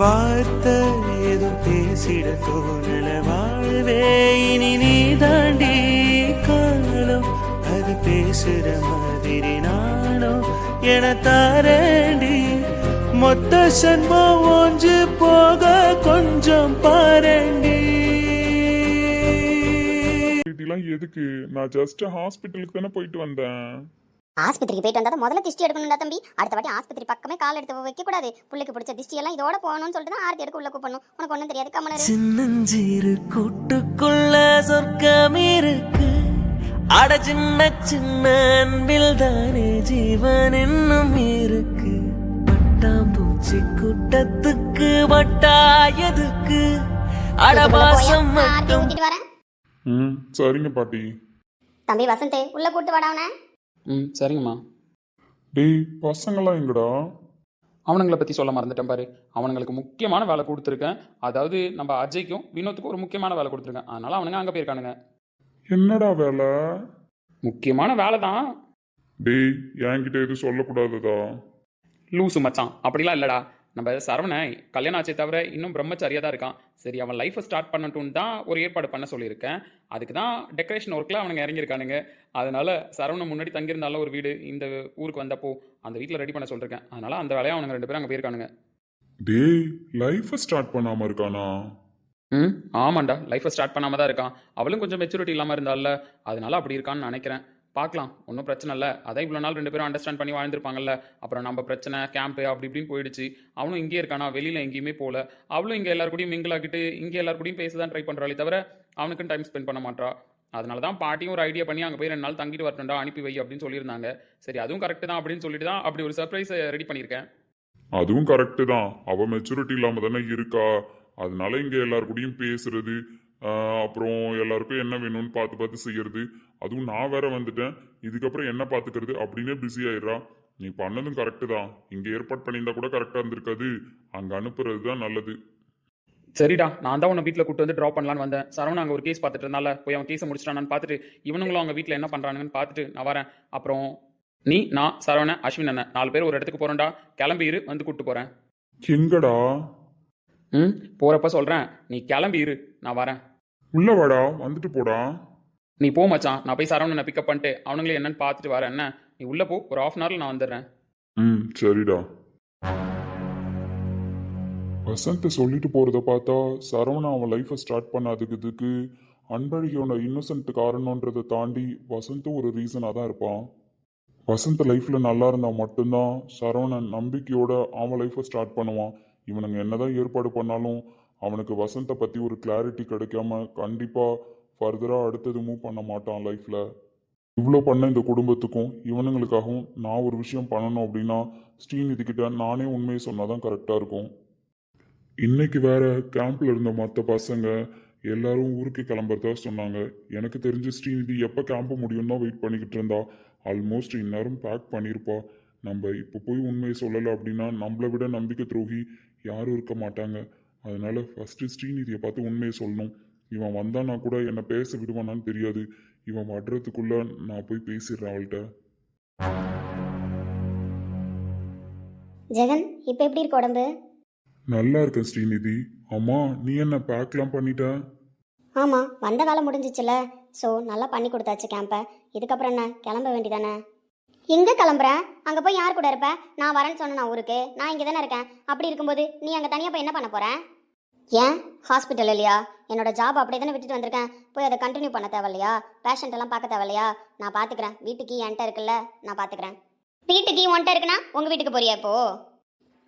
வார்த்தை ஏதும் பேசிட தோணல. வாழ்வே இனி நீ தாண்டி காணலும் அது பேசுற மாதிரி நானும் என தாரண்டி. மொத்த சன்மம் ஒன்று போக கொஞ்சம் பாரண்டி. எதுக்கு? நான் ஜஸ்ட் ஹாஸ்பிட்டலுக்கு தானே போயிட்டு வந்தேன். ஆஸ்பத்திரிக்கு போயிட்டு வந்தா முதல்ல திஷ்டி எடுக்கணும்டா தம்பி. அடுத்த வாட்டி ஆஸ்பத்திரி பக்கமே கால் எடுத்து வைக்க கூடாது புள்ளைக்கு பிடிச்ச திஷ்டி எல்லாம் இதோட போகணும்னு சொல்லிட்டு தான் ஆர்த்தி எடுக்க உள்ள கூப்பணும் உனக்கு ஒன்றும் தெரியாது கம்மனரு சின்னஞ்சிறு கூட்டுக்குள்ள சொர்க்கம் இருக்கு. அட சின்ன சின்ன அன்பில் தானே ஜீவன் இன்னும் இருக்கு. பட்டாம்பூச்சி கூட்டத்துக்கு வட்டாயதுக்கு அடபாசம் மட்டும். ம் சரிங்க பாட்டி. தம்பி வசந்தே உள்ள கூட்டு வாடாவன ம் சரிங்கம்மா. டேய் பசங்களாம் எங்கடா? அவனுங்களை பற்றி சொல்ல மறந்துட்டேன் பாரு. அவனுங்களுக்கு முக்கியமான வேலை கொடுத்துருக்கேன். அதாவது நம்ம அஜய்க்கும் வினோத்துக்கும் ஒரு முக்கியமான வேலை கொடுத்துருக்கேன். அதனால அவனுங்க அங்கே போயிருக்கானுங்க. என்னடா வேலை? முக்கியமான வேலை தான். டேய் என்கிட்ட எதுவும் சொல்லக்கூடாதுதா லூசு மச்சான். அப்படிலாம் இல்லைடா. நம்ம சரவணை கல்யாணம் ஆச்சே தவிர இன்னும் பிரம்மச்சாரியாக தான் இருக்கான். சரி அவன் லைஃப்பை ஸ்டார்ட் பண்ணட்டும்னு தான் ஒரு ஏற்பாடு பண்ண சொல்லியிருக்கேன். அதுக்கு தான் டெக்கரேஷன் ஒர்க்கில் அவனுங்க இறங்கியிருக்கானுங்க. அதனால சரவணன் முன்னாடி தங்கியிருந்தாலும் ஒரு வீடு இந்த ஊருக்கு வந்தப்போ அந்த வீட்டில் ரெடி பண்ண சொல்லியிருக்கேன். அதனால அந்த வேலையை அவனுங்க ரெண்டு பேரும் அங்கே போயிருக்கானுங்க. டேய் லைஃப்பை ஸ்டார்ட் பண்ணாம இருக்கானா? ம் ஆமாண்டா. லைஃப்பை ஸ்டார்ட் பண்ணாமல் தான் இருக்கான். அவளும் கொஞ்சம் மெச்சூரிட்டி இல்லாமல் இருந்தால அதனால அப்படி இருக்கான்னு நினைக்கிறேன். பார்க்கலாம். ஒன்றும் பிரச்சனை இல்லை. அதான் இவ்வளோ நாள் ரெண்டு பேரும் அண்டர்ஸ்டாண்ட் பண்ணி வாழ்ந்துருப்பாங்கல்ல. அப்புறம் நம்ம பிரச்சனை கேம்ப்பு அப்படி இப்படின்னு போயிடுச்சு. அவனும் இங்கே இருக்கானா? வெளியில் எங்கேயுமே போகல. அவளும் இங்கே எல்லார் கூடயும் ஆகிட்டு இங்கே எல்லார் கூடயும் பேச தான் ட்ரை பண்ணுறாளே தவிர அவனுக்கும் டைம் ஸ்பெண்ட் பண்ண மாட்டா அதனால தான் பாட்டியும் ஒரு ஐடியா பண்ணி அங்கே போய் ரெண்டு நாள் தங்கிட்டு வரட்டும்டா அனுப்பி வை அப்படின்னு சொல்லியிருந்தாங்க. சரி அதுவும் கரெக்டு தான் அப்படின்னு சொல்லிட்டு தான் அப்படி ஒரு சர்ப்ரைஸ் ரெடி பண்ணியிருக்கேன். அதுவும் கரெக்டு தான். அவள் மெச்சூரிட்டி இல்லாமல் தானே இருக்கா? அதனால இங்கே எல்லார் கூடயும் பேசுறது அப்புறம் எல்லாருக்கும் என்ன வேணும்னு பார்த்து பார்த்து செய்யறது. அதுவும் நான் வேற வந்துட்டேன். இதுக்கப்புறம் என்ன பார்த்துக்கிறது அப்படின்னே பிஸி ஆயிடுறா. நீ பண்ணதும் கரெக்டு தான். இங்க ஏற்பாடு பண்ணியிருந்தா கூட கரெக்டா இருந்திருக்காது. அங்க அனுப்புறது தான் நல்லது. சரிடா நான் தான் உன்னை வீட்டில் கூட்டு வந்து ட்ராப் பண்ணலான்னு வந்தேன். சரவணன் அங்கே ஒரு கேஸ் பார்த்துட்டு இருந்தால போய் அவன் கேஸை முடிச்சிட்டானான்னு பார்த்துட்டு இவனுங்களும் அவங்க வீட்டில் என்ன பண்ணுறானுங்கன்னு பார்த்துட்டு நான் வரேன். அப்புறம் நீ நான் சரவணன் அஸ்வின் அண்ணன் நாலு பேர் ஒரு இடத்துக்கு போகிறோம்டா கிளம்பி இரு வந்து கூட்டு போகிறேன் எங்கடா? ம் போகிறப்ப சொல்கிறேன் நீ கிளம்பி இரு நான் வரேன். உள்ள வாடா வந்துட்டு போடா. நீ போ மச்சான். நான் போய் சரவணனை பிக்கப் பண்ணிட்டு அவனுங்களே என்னன்னு பார்த்துட்டு வரேன் என்ன? நீ உள்ளே போ ஒரு ஆஃப் அன் நான் வந்துடுறேன். ம் சரிடா. வசந்த் சொல்லிட்டு போறத பார்த்தா சரவணா அவன் லைஃப்பை ஸ்டார்ட் பண்ணாததுக்கு இதுக்கு அன்பழகியோட இன்னோசன்ட் காரணன்றதை தாண்டி வசந்தும் ஒரு ரீசனாக தான் இருப்பான். வசந்த் லைஃப்ல நல்லா இருந்தா மட்டும்தான் சரவணன் நம்பிக்கையோட அவன் லைஃப்பை ஸ்டார்ட் பண்ணுவான். இவனுங்க என்னதான் ஏற்பாடு பண்ணாலும் அவனுக்கு வசந்தை பற்றி ஒரு கிளாரிட்டி கிடைக்காம கண்டிப்பாக ஃபர்தராக அடுத்தது மூவ் பண்ண மாட்டான் லைஃப்பில் இவ்வளோ பண்ண இந்த குடும்பத்துக்கும் இவனுங்களுக்காகவும் நான் ஒரு விஷயம் பண்ணணும் அப்படின்னா ஸ்ரீநிதிக்கிட்ட நானே உண்மையை சொன்னால் தான் கரெக்டாக இருக்கும். இன்னைக்கு வேற கேம்பில் இருந்த மற்ற பசங்க எல்லாரும் ஊருக்கு கிளம்புறதா சொன்னாங்க. எனக்கு தெரிஞ்சு ஸ்ரீநிதி எப்போ கேம்ப் முடியும் தான் வெயிட் பண்ணிக்கிட்டு இருந்தா. ஆல்மோஸ்ட் இந்நேரம் பேக் பண்ணியிருப்பா நம்ம இப்போ போய் உண்மையை சொல்லலை அப்படின்னா நம்மளை விட நம்பிக்கை துரோகி யாரும் இருக்க மாட்டாங்க. அதனால ஃபர்ஸ்ட் ஸ்ரீநிதியை பார்த்து உண்மையை சொல்லணும். இவன் வந்தானா கூட என்னை பேச விடுவானான்னு தெரியாது. இவன் வர்றதுக்குள்ள நான் போய் பேசிடுறேன் அவள்கிட்ட. ஜெகன் இப்போ எப்படி இருக்கு உடம்பு? நல்லா இருக்கேன் ஸ்ரீநிதி. அம்மா நீ என்ன பேக்லாம் பண்ணிட்ட? ஆமாம் வந்த வேலை முடிஞ்சிச்சுல. ஸோ நல்லா பண்ணி கொடுத்தாச்சு கேம்பை இதுக்கப்புறம் என்ன? கிளம்ப வேண்டியதானே எங்கே கிளம்புற? அங்கே போய் யார் கூட இருப்ப? நான் வரேன்னு சொன்னேன் ஊருக்கு. நான் இங்கே தானே இருக்கேன். அப்படி இருக்கும்போது நீ அங்கே தனியாக போய் என்ன பண்ண போற? ஏன்? ஹாஸ்பிட்டல் இல்லையா? என்னோட ஜாப் அப்படியே தானே விட்டுட்டு வந்திருக்கேன். போய் அதை கண்டினியூ பண்ண தேவையில்லையா? பேஷண்ட் எல்லாம் பார்க்க தேவையில்லையா? நான் பார்த்துக்கிறேன். வீட்டுக்கு என்கிட்ட இருக்குல்ல நான் பார்த்துக்கிறேன். வீட்டுக்கு உன்கிட்ட இருக்குன்னா உங்கள் வீட்டுக்கு போறியா இப்போ?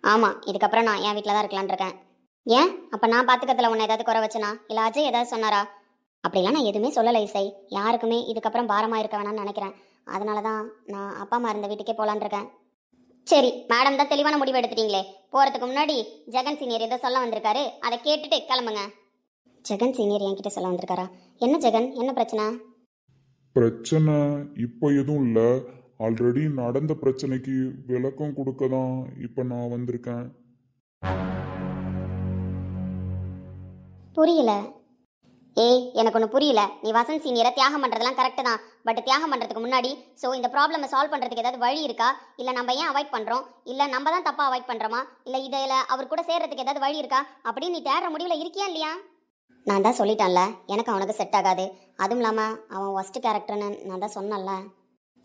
ஆமாம் இதுக்கப்புறம் நான் என் வீட்டில் தான் இருக்கலான்னு இருக்கேன். ஏன்? அப்போ நான் பார்த்துக்கிறதுல உன்னை ஏதாவது குறை வச்சனா? இல்லை அஜய் ஏதாவது சொன்னாரா? அப்படிலாம் நான் எதுவுமே சொல்லலை இசை. யாருக்குமே இதுக்கப்புறம் பாரமாக இருக்க வேணாம்னு நினைக்கிறேன். அதனால தான் நான் அப்பா அம்மா இருந்த வீட்டுக்கே போகலான் இருக்கேன். சரி மேடம் தான் தெளிவான முடிவு எடுத்துட்டீங்களே. போகிறதுக்கு முன்னாடி ஜெகன் சீனியர் ஏதோ சொல்ல வந்திருக்காரு. அதை கேட்டுட்டு கிளம்புங்க. ஜெகன் சீனியர் என்கிட்ட சொல்ல வந்திருக்காரா? என்ன ஜெகன்? என்ன பிரச்சனை? பிரச்சனை இப்போ எதுவும் இல்லை. ஆல்ரெடி நடந்த பிரச்சனைக்கு விளக்கம் கொடுக்க தான் இப்போ நான் வந்திருக்கேன். புரியல. ஏய் எனக்கு ஒன்று புரியல. நீ வசந்த் சீனியரை தியாகம் பண்ணுறதுலாம் கரெக்டு தான். பட் தியாகம் பண்ணுறதுக்கு முன்னாடி ஸோ இந்த ப்ராப்ளமை சால்வ் பண்ணுறதுக்கு ஏதாவது வழி இருக்கா? இல்லை நம்ம ஏன் அவாய்ட் பண்ணுறோம் இல்லை நம்ம தான் தப்பாக அவாய்ட் பண்ணுறோமா இல்லை இதில் அவர் கூட சேர்றதுக்கு ஏதாவது வழி இருக்கா? அப்படின்னு நீ தேடுற முடிவில் இருக்கியா இல்லையா? நான் தான் சொல்லிட்டேன்ல. எனக்கு அவனுக்கு செட் ஆகாது. அதுவும் இல்லாமல் அவன் ஒஸ்ட் கேரக்டர்னு நான் தான் சொன்னேன்ல.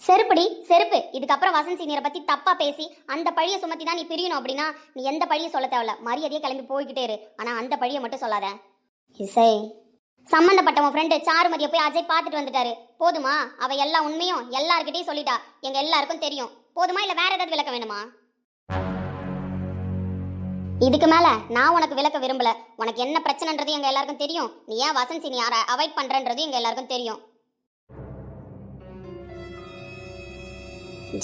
செருப்புடி செருப்பு. இதுக்கப்புறம் வசந்த் சீனியரை பற்றி தப்பாக பேசி அந்த பழியை சுமத்தி தான் நீ பிரியணும் அப்படின்னா நீ எந்த பழியை சொல்ல தேவையில்ல. மரியாதையே கிளம்பி போய்கிட்டே இரு. ஆனால் அந்த பழியை மட்டும் சொல்லாத. இசை சம்பந்தப்பட்ட உன் ஃப்ரெண்டு சாருமதியை போய் அஜய் பார்த்துட்டு வந்துட்டாரு. போதுமா? அவ எல்லா உண்மையும் எல்லார்கிட்டையும் சொல்லிட்டா. எங்க எல்லாருக்கும் தெரியும். போதுமா? இல்ல வேற ஏதாவது விளக்க வேணுமா? இதுக்கு மேல நான் உனக்கு விளக்க விரும்பல. உனக்கு என்ன பிரச்சனைன்றது எங்க எல்லாருக்கும் தெரியும். நீ ஏன் வசந்த் சினி யாரை அவாய்ட் பண்றன்றது எங்க எல்லாருக்கும் தெரியும்.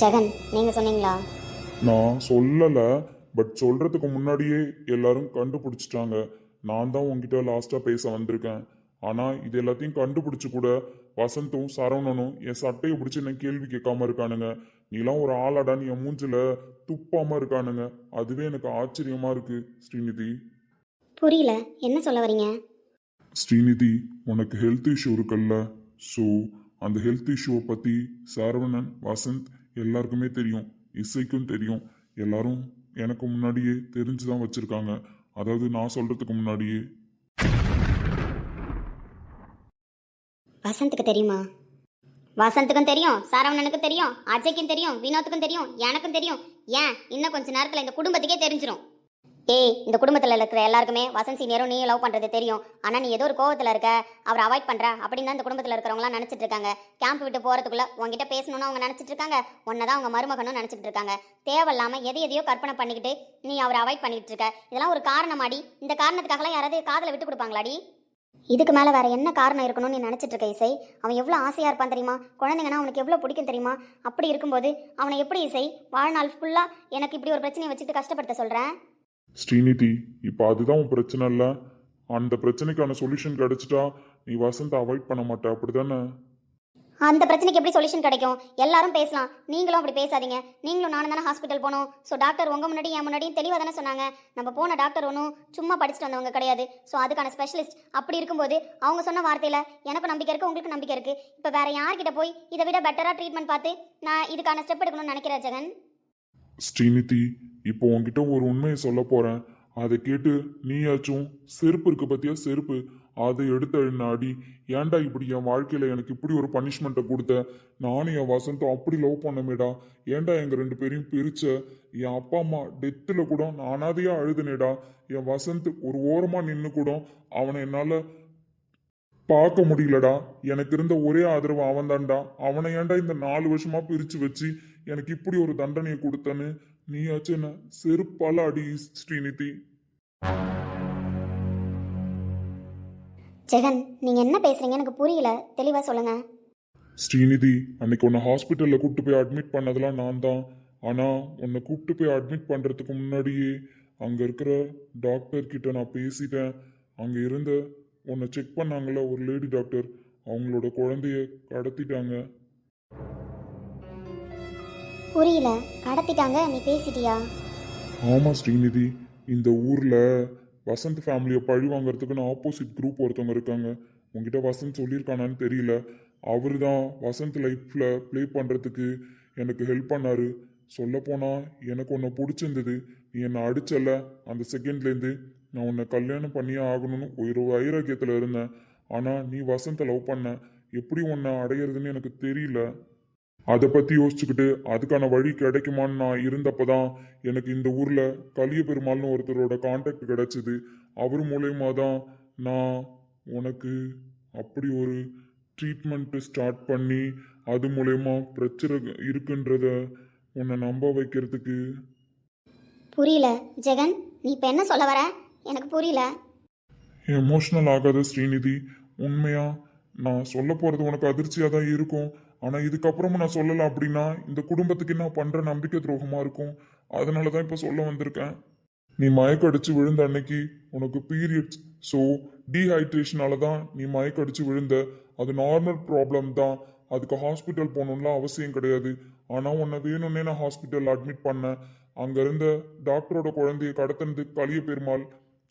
ஜெகன் நீங்க சொன்னீங்களா? நான் சொல்லலை. பட் சொல்றதுக்கு முன்னாடியே எல்லாரும் கண்டுபிடிச்சிட்டாங்க. நான் தான் உங்ககிட்ட லாஸ்டா பேச வந்திருக்கேன். ஆனா இது எல்லாத்தையும் கண்டுபிடிச்சு கூட வசந்தும் சரவணனும் என் சட்டையை பிடிச்சி என்ன கேள்வி கேட்காம இருக்கானுங்க. நீலாம் ஒரு ஆளாடான்னு என் மூஞ்சில துப்பாம இருக்கானுங்க. அதுவே எனக்கு ஆச்சரியமா இருக்கு ஸ்ரீநிதி. புரியல. என்ன சொல்ல வரீங்க? ஸ்ரீநிதி உனக்கு ஹெல்த் இஷ்யூ இருக்குல்ல. ஸோ அந்த ஹெல்த் இஷ்யூவை பற்றி சரவணன் வசந்த் எல்லாருக்குமே தெரியும். இசைக்கும் தெரியும். எல்லாரும் எனக்கு முன்னாடியே தெரிஞ்சு தான் வச்சுருக்காங்க. அதாவது நான் சொல்கிறதுக்கு முன்னாடியே வசந்துக்கு தெரியுமா? வசந்துக்கும் தெரியும் சரவணனுக்கும் தெரியும் அஜய்க்கும் தெரியும் வினோத்துக்கும் தெரியும் எனக்கும் தெரியும். ஏன்? இன்னும் கொஞ்ச நேரத்தில் இந்த குடும்பத்துக்கே தெரிஞ்சிடும் ஏய் இந்த குடும்பத்தில் இருக்கிற எல்லாருக்குமே வசந்த் சீனியரும் நீ லவ் பண்ணுறது தெரியும். ஆனால் நீ ஏதோ ஒரு கோவத்தில் இருக்க அவர் அவாய்ட் பண்ணுற அப்படின்னு தான் இந்த குடும்பத்தில் இருக்கிறவங்களாம் நினச்சிட்டு இருக்காங்க. கேம்ப் விட்டு போகிறதுக்குள்ளே உங்ககிட்ட பேசணும்னு அவங்க நினச்சிட்டு இருக்காங்க. உன்னதான் அவங்க மருமகனும் நினச்சிட்டு இருக்காங்க. தேவையில்லாமல் எதை எதையோ கற்பனை பண்ணிக்கிட்டு நீ அவரை அவாய்ட் பண்ணிக்கிட்டு இருக்க. இதெல்லாம் ஒரு காரணமாடி. இந்த காரணத்துக்காகலாம் யாராவது காதல விட்டு கொடுப்பாங்களாடி? இதுக்கு மேலே வேற என்ன காரணம் இருக்கணும்னு நீ நினச்சிட்டு இருக்க இசை? அவன் எவ்வளோ ஆசையாக இருப்பான் தெரியுமா? குழந்தைங்கன்னா அவனுக்கு எவ்வளோ பிடிக்கும் தெரியுமா? அப்படி இருக்கும்போது அவனை எப்படி இசை? வாழ்நாள் ஃபுல்லாக எனக்கு இப்படி ஒரு பிரச்சனையை வச்சுட்டு கஷ்டப்படுத்த சொல்கிறேன் ஸ்ரீநிதி இப்போ அதுதான் உன் பிரச்சனை இல்லை. அந்த பிரச்சனைக்கான சொல்யூஷன் கிடைச்சிட்டா நீ வசந்தை அவாய்ட் பண்ண மாட்ட. அப்படிதானே? அந்த பிரச்சனைக்கு எப்படி சொல்யூஷன் கிடைக்கும்? எல்லாரும் பேசலாம். நீங்களும் அப்படி பேசாதீங்க. நீங்களும் நானும் தானே ஹாஸ்பிட்டல் போனோம். ஸோ டாக்டர் உங்கள் முன்னாடி என் முன்னாடியும் தெளிவாக தானே சொன்னாங்க. நம்ம போன டாக்டர் ஒன்றும் சும்மா படிச்சுட்டு வந்தவங்க கிடையாது. ஸோ அதுக்கான ஸ்பெஷலிஸ்ட் அப்படி இருக்கும்போது அவங்க சொன்ன வார்த்தையில் எனக்கு நம்பிக்கை இருக்குது உங்களுக்கு நம்பிக்கை இருக்குது இப்போ வேற யார்கிட்ட போய் இதை விட பெட்டராக ட்ரீட்மெண்ட் பார்த்து நான் இதுக்கான ஸ்டெப் எடுக்கணும்னு நினைக்கிறேன் ஜெகன்? ஸ்ரீநிதி இப்போ உங்ககிட்ட ஒரு உண்மையை சொல்ல போகிறேன் அதை கேட்டு நீயாச்சும் செருப்பு இருக்கு பற்றியா செருப்பு. அதை எடுத்த நாடி ஏன்டா இப்படி என் வாழ்க்கையில் எனக்கு இப்படி ஒரு பனிஷ்மெண்ட்டை கொடுத்த? நானும் என் வசந்தம் அப்படி லவ் பண்ணமேடா. ஏன்டா எங்கள் ரெண்டு பேரையும் பிரிச்ச? என் அப்பா அம்மா டெத்தில் கூட நான் அழுதுனேடா. என் வசந்த் ஒரு ஓரமாக நின்று கூட அவனை என்னால் பார்க்க முடியலடா. எனக்கு இருந்த ஒரே ஆதரவு அவன் தான்டா அவனை ஏன்டா இந்த நாலு வருஷமா பிரித்து வச்சு எனக்கு இப்படி ஒரு தண்டனையை கொடுத்தன்னு? நீயாச்சும் என்ன செருப்பால அடி ஸ்ரீநிதி. ஜெகன் நீங்கள் என்ன பேசுகிறீங்க எனக்கு புரியல. தெளிவாக சொல்லுங்கள் ஸ்ரீநிதி அன்னைக்கு உன்னை ஹாஸ்பிட்டலில் கூப்பிட்டு போய் அட்மிட் பண்ணதெல்லாம் நான் தான் ஆனால் உன்னை கூப்பிட்டு போய் அட்மிட் பண்ணுறதுக்கு முன்னாடியே அங்கே இருக்கிற டாக்டர் கிட்ட நான் பேசிட்டேன். அங்கே இருந்த உன்னை செக் பண்ணாங்கல்ல ஒரு லேடி டாக்டர் அவங்களோட குழந்தைய கடத்திட்டாங்க. புரியல. கடத்திட்டாங்க நீ பேசிட்டியா? ஆமாம் ஸ்ரீநிதி இந்த ஊரில் வசந்த் ஃபேமிலியை பழி வாங்குறதுக்குன்னு ஆப்போசிட் குரூப் ஒருத்தவங்க இருக்காங்க. உங்ககிட்ட வசந்த் சொல்லியிருக்கானான்னு தெரியல. அவர் தான் வசந்த் லைஃப்பில் ப்ளே பண்ணுறதுக்கு எனக்கு ஹெல்ப் பண்ணார். சொல்லப்போனால் எனக்கு உன்னை பிடிச்சிருந்தது. நீ என்னை அடிச்சல அந்த செகண்ட்லேருந்து நான் உன்னை கல்யாணம் பண்ணியே ஆகணும்னு ஒரு வைராக்கியத்தில் இருந்தேன். ஆனால் நீ வசந்தை லவ் பண்ண. எப்படி உன்னை அடையிறதுன்னு எனக்கு தெரியல. அதை பற்றி யோசிச்சுக்கிட்டு அதுக்கான வழி கிடைக்குமான்னு நான் இருந்தப்போ தான் எனக்கு இந்த ஊரில் கலிய பெருமாள்னு ஒருத்தரோட காண்டாக்ட் கிடைச்சிது. அவர் மூலயமா தான் நான் உனக்கு அப்படி ஒரு ட்ரீட்மெண்ட்டு ஸ்டார்ட் பண்ணி அது மூலயமா பிரச்சனை இருக்குன்றத உன்னை நம்ப வைக்கிறதுக்கு. புரியல ஜெகன். நீ இப்போ என்ன சொல்ல வர? எனக்கு புரியல. எமோஷ்னல் ஆகாத ஸ்ரீநிதி உண்மையா நான் சொல்ல போகிறது உனக்கு அதிர்ச்சியாக தான் இருக்கும். ஆனால் இதுக்கப்புறமும் நான் சொல்லலை அப்படின்னா இந்த குடும்பத்துக்கு நான் பண்ணுற நம்பிக்கை துரோகமாக இருக்கும். அதனால தான் இப்போ சொல்ல வந்திருக்கேன். நீ மயக்கடிச்சு விழுந்த அன்னைக்கு உனக்கு பீரியட்ஸ் ஸோ டீஹைட்ரேஷனால தான் நீ மயக்கடிச்சு விழுந்த. அது நார்மல் ப்ராப்ளம் தான். அதுக்கு ஹாஸ்பிட்டல் போகணும்லாம் அவசியம் கிடையாது. ஆனால் உன்னை வேணும்னே நான் ஹாஸ்பிட்டல் அட்மிட் பண்ணேன். அங்கே இருந்த டாக்டரோட குழந்தைய கடத்தினது கலிய பெருமாள்.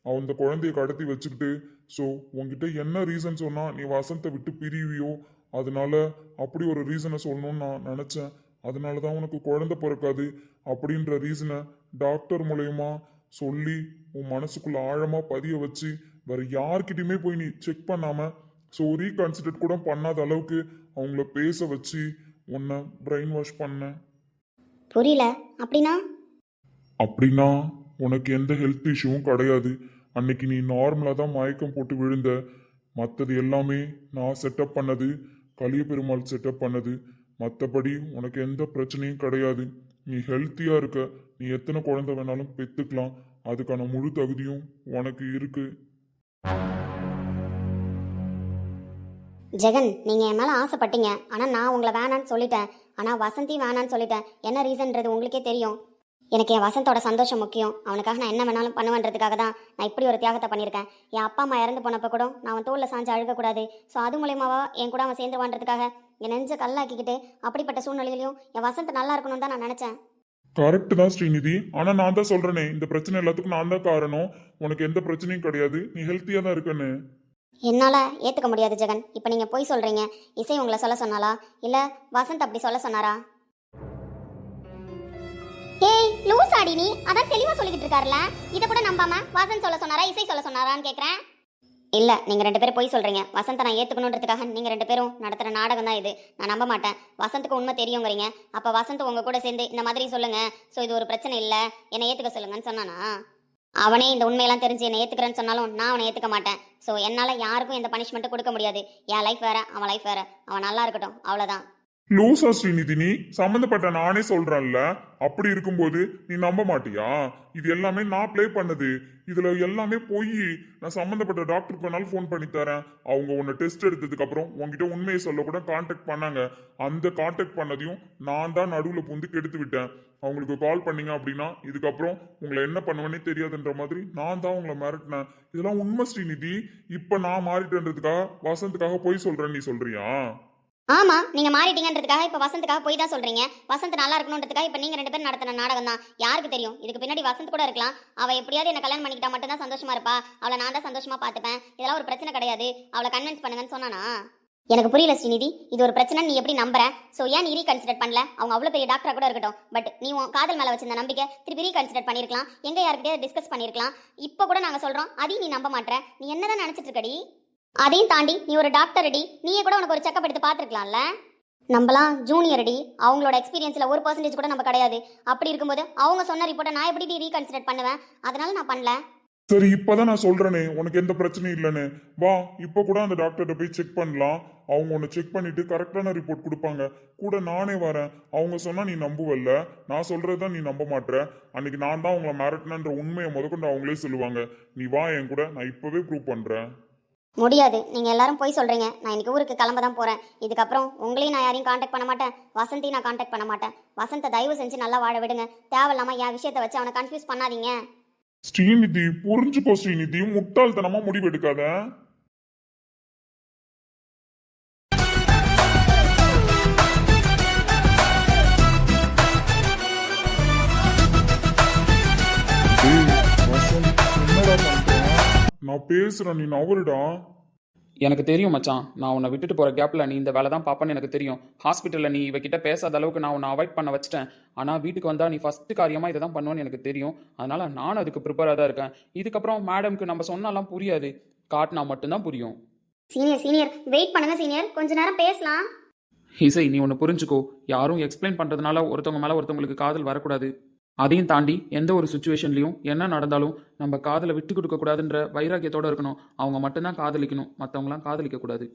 அவன் குழந்தைய கடத்தி வச்சுக்கிட்டு ஸோ உன்கிட்ட என்ன ரீசன் சொன்னா நீ வசந்தை விட்டு பிரிவியோ அதனால அப்படி ஒரு ரீசனை சொல்லணும்னு நான் நினச்சேன். அதனால தான் உனக்கு குழந்தை பிறக்காது அப்படின்ற ரீசனை டாக்டர் மூலயமா சொல்லி உன் மனசுக்குள்ள ஆழமா பதிய வச்சு வேற யார்கிட்டயுமே போய் நீ செக் பண்ணாம ஸோ ரீகன்சிடர் கூட பண்ணாத அளவுக்கு அவங்கள பேச வச்சு உன்னை பிரெயின் வாஷ் பண்ணேன் புரியல. அப்படின்னா? அப்படின்னா உனக்கு எந்த ஹெல்த் இஷ்யூவும் கிடையாது. அன்னைக்கு நீ நார்மலாக தான் மயக்கம் போட்டு விழுந்த. மற்றது எல்லாமே நான் செட்டப் பண்ணது கலிய பெருமாள் செட்டப் பண்ணது. மற்றபடி உனக்கு எந்த பிரச்சனையும் கிடையாது. நீ ஹெல்த்தியாக இருக்க. நீ எத்தனை குழந்தை வேணாலும் பெற்றுக்கலாம் அதுக்கான முழு தகுதியும் உனக்கு இருக்கு. ஜெகன் நீங்க என் மேல ஆசைப்பட்டீங்க. ஆனா நான் உங்களை வேணான்னு சொல்லிட்டேன். ஆனா வசந்தி வேணான்னு சொல்லிட்டேன். என்ன ரீசன்ன்றது உங்களுக்கே தெரியும். எனக்கு என் வசந்தோட சந்தோஷம் முக்கியம். அவனுக்காக நான் என்ன வேணாலும் பண்ணுவேன்றதுக்காக தான் நான் இப்படி ஒரு தியாகத்தை பண்ணியிருக்கேன். என் அப்பா அம்மா இறந்து போனப்ப கூட நான் அவன் தோல்ல சாஞ்சு அழுகக்கூடாது. ஸோ அது மூலியமாவா என் கூட அவன் சேர்ந்துருவான்றதுக்காக என் நெஞ்ச கல்லாக்கிக்கிட்டு அப்படிப்பட்ட சூழ்நிலையிலையும் என் வசந்த் நல்லா இருக்கணும் தான் நான் நினைச்சேன். கரெக்ட் தான் ஸ்ரீநிதி. ஆனால் நான் தான் சொல்கிறேனே இந்த பிரச்சனை எல்லாத்துக்கும் நான் தான் காரணம். உனக்கு எந்த பிரச்சனையும் கிடையாது. நீ ஹெல்த்தியாக தான் இருக்கன்னு. என்னால் ஏற்றுக்க முடியாது ஜெகன். இப்போ நீங்கள் போய் சொல்கிறீங்க இசை உங்களை சொல்ல சொன்னாலா இல்லை வசந்த் அப்படி சொல்ல சொன்னாரா? லூஸ் ஆடி நீ. அதான் தெளிவாக சொல்லிக்கிட்டு இருக்காருல்ல. இதை கூட நம்பாம வசந்த் சொல்ல சொன்னாரா இசை சொல்ல சொன்னாரான்னு கேட்குறேன் இல்லை நீங்கள் ரெண்டு பேரும் போய் சொல்கிறீங்க வசந்தை நான் ஏற்றுக்கணுன்றதுக்காக நீங்கள் ரெண்டு பேரும் நடத்துகிற நாடகம் தான் இது. நான் நம்ப மாட்டேன். வசந்துக்கு உண்மை தெரியுங்கிறீங்க. அப்போ வசந்த் உங்கள் கூட சேர்ந்து இந்த மாதிரி சொல்லுங்க. ஸோ இது ஒரு பிரச்சனை இல்லை. என்னை ஏற்றுக்க சொல்லுங்கன்னு சொன்னானா? அவனே இந்த உண்மையெல்லாம் தெரிஞ்சு என்னை ஏற்றுக்கிறேன்னு சொன்னாலும் நான் அவனை ஏற்றுக்க மாட்டேன். ஸோ என்னால் யாருக்கும் எந்த பனிஷ்மெண்ட்டும் கொடுக்க முடியாது. என் லைஃப் வேற அவன் லைஃப் வேற. அவன் நல்லா இருக்கட்டும். அவ்வளோதான் லூசா ஸ்ரீநிதி நீ சம்மந்தப்பட்ட நானே சொல்றேன்ல அப்படி இருக்கும்போது நீ நம்ப மாட்டியா? இது எல்லாமே நான் ப்ளே பண்ணது. இதுல எல்லாமே போய் நான் சம்மந்தப்பட்ட டாக்டருக்கு வேணாலும் ஃபோன் பண்ணி தரேன். அவங்க உன்னை டெஸ்ட் எடுத்ததுக்கு அப்புறம் உன்கிட்ட உண்மையை சொல்ல கூட கான்டாக்ட் பண்ணாங்க. அந்த கான்டாக்ட் பண்ணதையும் நான் தான் நடுவில் புந்து கெடுத்து விட்டேன். அவங்களுக்கு கால் பண்ணீங்க அப்படின்னா இதுக்கப்புறம் உங்களை என்ன பண்ணுவேனே தெரியாதுன்ற மாதிரி நான் தான் உங்களை மிரட்டினேன். இதெல்லாம் உண்மை ஸ்ரீநிதி. இப்ப நான் மாறிட்டேன்றதுக்காக வசந்துக்காக போய் சொல்றேன்னு நீ சொல்றியா? ஆமா நீங்க மாறிட்டீங்கன்றதுக்காக இப்ப வசந்துக்காக போய் தான் சொல்றீங்க. வசந்த் நல்லா இருக்கணுன்றதுக்காக இப்ப நீங்க ரெண்டு பேரும் நடத்தின நாடகம் தான். யாருக்கு தெரியும்? இதுக்கு பின்னாடி வசந்த் கூட இருக்கலாம். அவ எப்படியாவது என்ன கல்யாணம் பண்ணிக்கிட்டா மட்டும் தான் சந்தோஷமா இருப்பா. அவளை நான் தான் சந்தோஷமா பாத்துப்பேன் இதெல்லாம் ஒரு பிரச்சனை கிடையாது. அவளை கன்வின்ஸ் பண்ணுங்கன்னு சொன்னானா? எனக்கு புரியல ஸ்ரீநிதி. இது ஒரு பிரச்சனை நீ எப்படி நம்புற? சோ ஏன் நீ ரீகன்சிடர் பண்ணல? அவங்க அவ்வளவு பெரிய டாக்டரா கூட இருக்கட்டும். பட் நீ உன் காதல் மேல வச்சிருந்த நம்பிக்கை திருப்பி ரீகன்சிடர் பண்ணிருக்கலாம். எங்க யாருக்கிட்டே டிஸ்கஸ் பண்ணிருக்கலாம். இப்போ கூட நாங்க சொல்றோம் அதையும் நீ நம்ப மாட்ற. நீ என்னதான் நினைச்சிட்டு இருக்கடி? அதையும் தாண்டி நீ ஒரு டாக்டர் அடி நீயே கூட உனக்கு ஒரு செக்கப் எடுத்து பார்த்துருக்கலாம்ல. நம்மளாம் ஜூனியர் அடி அவங்களோட எக்ஸ்பீரியன்ஸில் ஒரு பர்சன்டேஜ் கூட நம்ம கிடையாது. அப்படி இருக்கும்போது அவங்க சொன்ன ரிப்போர்ட்டை நான் எப்படி ரீகன்சிடர் பண்ணுவேன்? அதனால நான் பண்ணல. சரி இப்பதான் நான் சொல்றேனே. உனக்கு எந்த பிரச்சனையும் இல்லைன்னு. வா இப்போ கூட அந்த டாக்டர்கிட்ட போய் செக் பண்ணலாம். அவங்க உன்னை செக் பண்ணிட்டு கரெக்டான ரிப்போர்ட் கொடுப்பாங்க. கூட நானே வரேன். அவங்க சொன்னா நீ நம்புவல்ல. நான் சொல்றதுதான் நீ நம்ப மாட்டேற அன்னைக்கு நான் தான் உங்களை மிரட்டினன்ற உண்மையை முதற்கொண்டு அவங்களே சொல்லுவாங்க. நீ வா என் கூட. நான் இப்பவே ப்ரூவ் பண்றேன். முடியாது. நீங்கள் எல்லாரும் போய் சொல்கிறீங்க நான் இன்னைக்கு ஊருக்கு கிளம்ப தான் போகிறேன் இதுக்கப்புறம் உங்களையும் நான் யாரையும் காண்டாக்ட் பண்ண மாட்டேன். வசந்தையும் நான் காண்டாக்ட் பண்ண மாட்டேன். வசந்தை தயவு செஞ்சு நல்லா வாழ விடுங்க. தேவையில்லாமல் என் விஷயத்தை வச்சு அவனை கன்ஃபியூஸ் பண்ணாதீங்க. ஸ்ரீநிதி புரிஞ்சுக்கோ ஸ்ரீநிதி. முட்டாள்தனமாக முடிவு நான் பேசுறேன் நீ நவருடா எனக்கு தெரியும் மச்சான். நான் உன்னை விட்டுட்டு போகிற கேப்பில் நீ இந்த வேலை தான் பார்ப்பேன்னு எனக்கு தெரியும். ஹாஸ்பிட்டலில் நீ இவகிட்ட பேசாத அளவுக்கு நான் உன்னை அவாய்ட் பண்ண வச்சிட்டேன். ஆனால் வீட்டுக்கு வந்தால் நீ ஃபஸ்ட்டு காரியமாக இதை தான் பண்ணுவேன்னு எனக்கு தெரியும். அதனால் நானும் அதுக்கு ப்ரிப்பேராக தான் இருக்கேன். இதுக்கப்புறம் மேடம்க்கு நம்ம சொன்னாலாம் புரியாது. காட்டினா மட்டும்தான் புரியும். சீனியர் சீனியர் வெயிட் பண்ணுங்க சீனியர் கொஞ்ச நேரம் பேசலாம். இசை நீ ஒன்று புரிஞ்சுக்கோ. யாரும் எக்ஸ்பிளைன் பண்ணுறதுனால ஒருத்தவங்க மேலே ஒருத்தவங்களுக்கு காதல் வரக்கூடாது. அதையும் தாண்டி எந்த ஒரு சுச்சுவேஷன்லையும் என்ன நடந்தாலும் நம்ம காதலை விட்டு கொடுக்க கூடாதுன்ற வைராக்கியத்தோட இருக்கணும். அவங்க மட்டும்தான் காதலிக்கணும். மற்றவங்களாம் காதலிக்க கூடாது.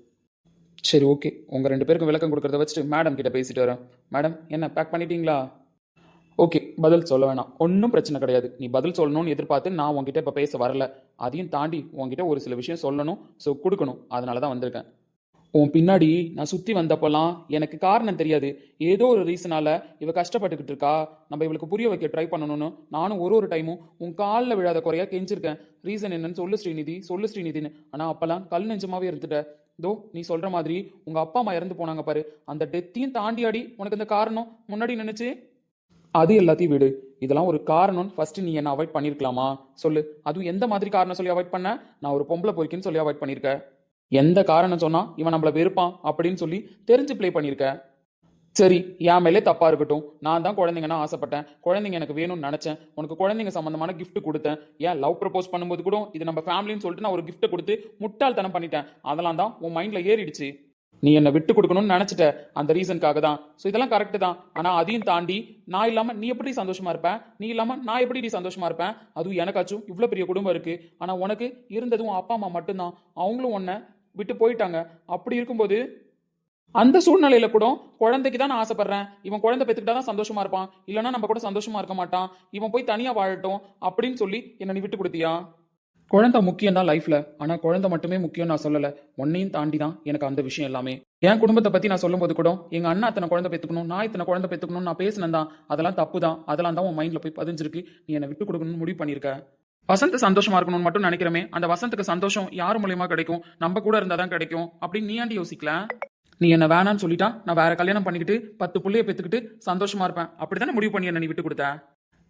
சரி ஓகே உங்கள் ரெண்டு பேருக்கும் விளக்கம் கொடுக்கறத வச்சுட்டு மேடம் கிட்ட பேசிட்டு வரேன். மேடம் என்ன பேக் பண்ணிட்டீங்களா? ஓகே பதில் சொல்ல வேணாம். ஒன்றும் பிரச்சனை கிடையாது. நீ பதில் சொல்லணும்னு எதிர்பார்த்து நான் உங்ககிட்ட இப்போ பேச வரல. அதையும் தாண்டி உங்ககிட்ட ஒரு சில விஷயம் சொல்லணும் ஸோ கொடுக்கணும். அதனால தான் வந்திருக்கேன். உன் பின்னாடி நான் சுற்றி வந்தப்போலாம் எனக்கு காரணம் தெரியாது. ஏதோ ஒரு ரீசனால இவ கஷ்டப்பட்டுக்கிட்டு இருக்கா. நம்ம இவளுக்கு புரிய வைக்க ட்ரை பண்ணணும்னு நானும் ஒரு ஒரு டைமும் உன் காலில் விழாத குறையா கெஞ்சிருக்கேன். ரீசன் என்னன்னு சொல்லு ஸ்ரீநிதி சொல்லு ஸ்ரீநிதின்னு. ஆனால் அப்போல்லாம் கல் நெஞ்சமாவே இருந்துட்ட. தோ நீ சொல்ற மாதிரி உங்க அப்பா அம்மா இறந்து போனாங்க பாரு. அந்த டெத்தையும் தாண்டி ஆடி உனக்கு இந்த காரணம் முன்னாடி நினைச்சு அது எல்லாத்தையும் விடு. இதெல்லாம் ஒரு காரணம். ஃபர்ஸ்ட் நீ என்ன அவாய்ட் பண்ணியிருக்கலாமா சொல்லு. அதுவும் எந்த மாதிரி காரணம் சொல்லி அவாய்ட் பண்ண? நான் ஒரு பொம்பளை போய்க்குன்னு சொல்லி அவாய்ட் பண்ணியிருக்கேன் எந்த காரணம் சொன்னா இவன் நம்மளை வெறுப்பான் அப்படின்னு சொல்லி தெரிஞ்சு ப்ளே பண்ணியிருக்க சரி என் மேலே தப்பா இருக்கட்டும். நான் தான் குழந்தைங்கன்னா ஆசைப்பட்டேன். குழந்தைங்க எனக்கு வேணும்னு நினைச்சேன். உனக்கு குழந்தைங்க சம்பந்தமான கிஃப்ட் கொடுத்தேன். ஏன் லவ் ப்ரப்போஸ் பண்ணும்போது கூட இது நம்ம ஃபேமிலின்னு சொல்லிட்டு நான் ஒரு gift கொடுத்து முட்டாள்தனம் பண்ணிட்டேன். அதெல்லாம் தான் உன் மைண்ட்ல ஏறிடுச்சு. நீ என்னை விட்டு கொடுக்கணும்னு நினைச்சிட்ட. அந்த ரீசனுக்காக தான். ஸோ இதெல்லாம் கரெக்டு தான். ஆனால் அதையும் தாண்டி நான் இல்லாமல் நீ எப்படி சந்தோஷமா இருப்பேன் நீ இல்லாமல் நான் எப்படி நீ சந்தோஷமா இருப்பேன் அதுவும் எனக்காச்சும் இவ்வளோ பெரிய குடும்பம் இருக்கு. ஆனால் உனக்கு இருந்ததும் அப்பா அம்மா மட்டும்தான். அவங்களும் உன்னை விட்டு போயிட்டாங்க. அப்படி இருக்கும்போது அந்த சூழ்நிலையில கூட குழந்தைக்கு தான் நான் ஆசைப்படுறேன். இவன் குழந்தை பெற்றுக்கிட்டா தான் சந்தோஷமா இருப்பான். இல்லைன்னா நம்ம கூட சந்தோஷமா இருக்க மாட்டான். இவன் போய் தனியா வாழட்டும் அப்படின்னு சொல்லி என்ன நீ விட்டு கொடுத்தியா? குழந்தை முக்கியம் தான் லைஃப்ல ஆனா குழந்தை மட்டுமே முக்கியம் நான் சொல்லல. உன்னையும் தாண்டி தான் எனக்கு அந்த விஷயம் எல்லாமே. என் குடும்பத்தை பத்தி நான் சொல்லும்போது கூட எங்க அண்ணா இத்தனை குழந்தை பெத்துக்கணும் நான் இத்தனை குழந்தை பெத்துக்கணும் நான் பேசினேன் தான். அதெல்லாம் தப்பு தான் அதெல்லாம் தான் உன் மைண்ட்ல போய் பதிஞ்சிருக்கு. நீ என்னை விட்டு கொடுக்கணும்னு முடிவு பண்ணிருக்க வசந்த் சந்தோஷமா இருக்கணும்னு மட்டும் நினைக்கிறமே. அந்த வசந்துக்கு சந்தோஷம் யார் மூலியமா கிடைக்கும்? நம்ம கூட இருந்தா தான் கிடைக்கும். அப்படின்னு நீ ஏன்டி யோசிக்கல? நீ என்ன வேணான்னு சொல்லிட்டா நான் வேற கல்யாணம் பண்ணிக்கிட்டு பத்து புள்ளைய பெத்துக்கிட்டு சந்தோஷமா இருப்பேன். அப்படித்தானே முடிவு பண்ணி என்ன நீ விட்டு கொடுத்த?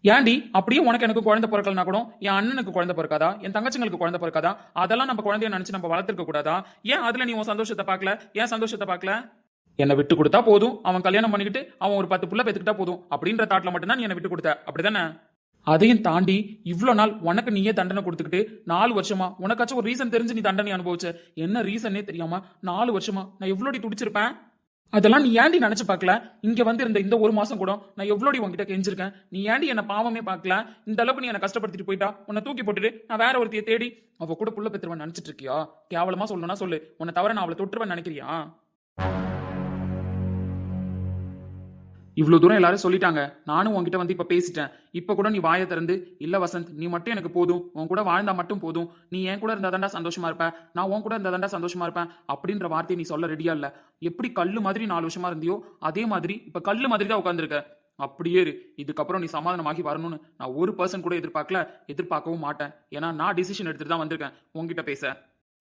ஏன்டி அப்படியே உனக்கு எனக்கு குழந்தை பிறக்கலனா கூட என் அண்ணனுக்கு குழந்தை பிறக்காதா? என் தங்கச்சிங்களுக்கு குழந்தை பிறக்காதா? அதெல்லாம் நம்ம குழந்தைய நினைச்சு நம்ம வளர்த்துருக்க கூடாதா? ஏன் அதுல நீ உன் சந்தோஷத்தை பார்க்கல? ஏன் சந்தோஷத்தை பார்க்கல? என்னை விட்டு கொடுத்தா போதும். அவன் கல்யாணம் பண்ணிக்கிட்டு அவன் ஒரு பத்து புள்ள பெத்துக்கிட்டா போதும். அப்படின்ற தாட்ல மட்டும்தான் நீ என்னை விட்டு கொடுத்த. அப்படிதானே அதையும் தாண்டி இவ்வளோ நாள் உனக்கு நீயே தண்டனை கொடுத்துக்கிட்டு நாலு வருஷமா உனக்காச்சும் ஒரு ரீசன் தெரிஞ்சு நீ தண்டனை அனுபவிச்ச. என்ன ரீசனே தெரியாம நாலு வருஷமா நான் எவ்வளோடி துடிச்சிருப்பேன்? அதெல்லாம் நீ ஏண்டி நினைச்சு பார்க்கல? இங்க வந்து இருந்த இந்த ஒரு மாசம் கூட நான் எவ்வளோடி உங்ககிட்ட கெஞ்சிருக்கேன்? நீ ஏண்டி என்ன பாவமே பார்க்கல? இந்த அளவுக்கு நீ என்ன கஷ்டப்படுத்திட்டு போயிட்டா? உன்னை தூக்கி போட்டுட்டு நான் வேற ஒருத்தைய தேடி அவ கூட புள்ள பெற்றுருவேன் நினைச்சிட்டு இருக்கியா? கேவலமா சொல்லணும்னா சொல்லு. உன்னை தவிர நான் அவளை தொட்டுருவேன் நினைக்கிறியா? இவ்வளோ தூரம் எல்லாரும் சொல்லிட்டாங்க. நானும் உன்கிட்ட வந்து இப்போ பேசிட்டேன். இப்போ கூட நீ வாயை திறந்து இல்லை வசந்த் நீ மட்டும் எனக்கு போதும். உன் கூட வாழ்ந்தா மட்டும் போதும். நீ என் கூட இருந்தா தாண்டா சந்தோஷமா இருப்ப. நான் உன் கூட இருந்தாதாண்டா சந்தோஷமா இருப்பேன் அப்படின்ற வார்த்தையை நீ சொல்ல ரெடியா இல்லை. எப்படி கல்லு மாதிரி நாலு வருஷமா இருந்தியோ அதே மாதிரி இப்போ கல்லு மாதிரி தான் உட்காந்துருக்க அப்படியே இரு. இதுக்கப்புறம் நீ சமாதானமாகி வரணும்னு நான் ஒரு பர்சன் கூட எதிர்பார்க்கல எதிர்பார்க்கவும் மாட்டேன். ஏன்னா நான் டிசிஷன் எடுத்துட்டு தான் வந்திருக்கேன். உன்கிட்ட பேச.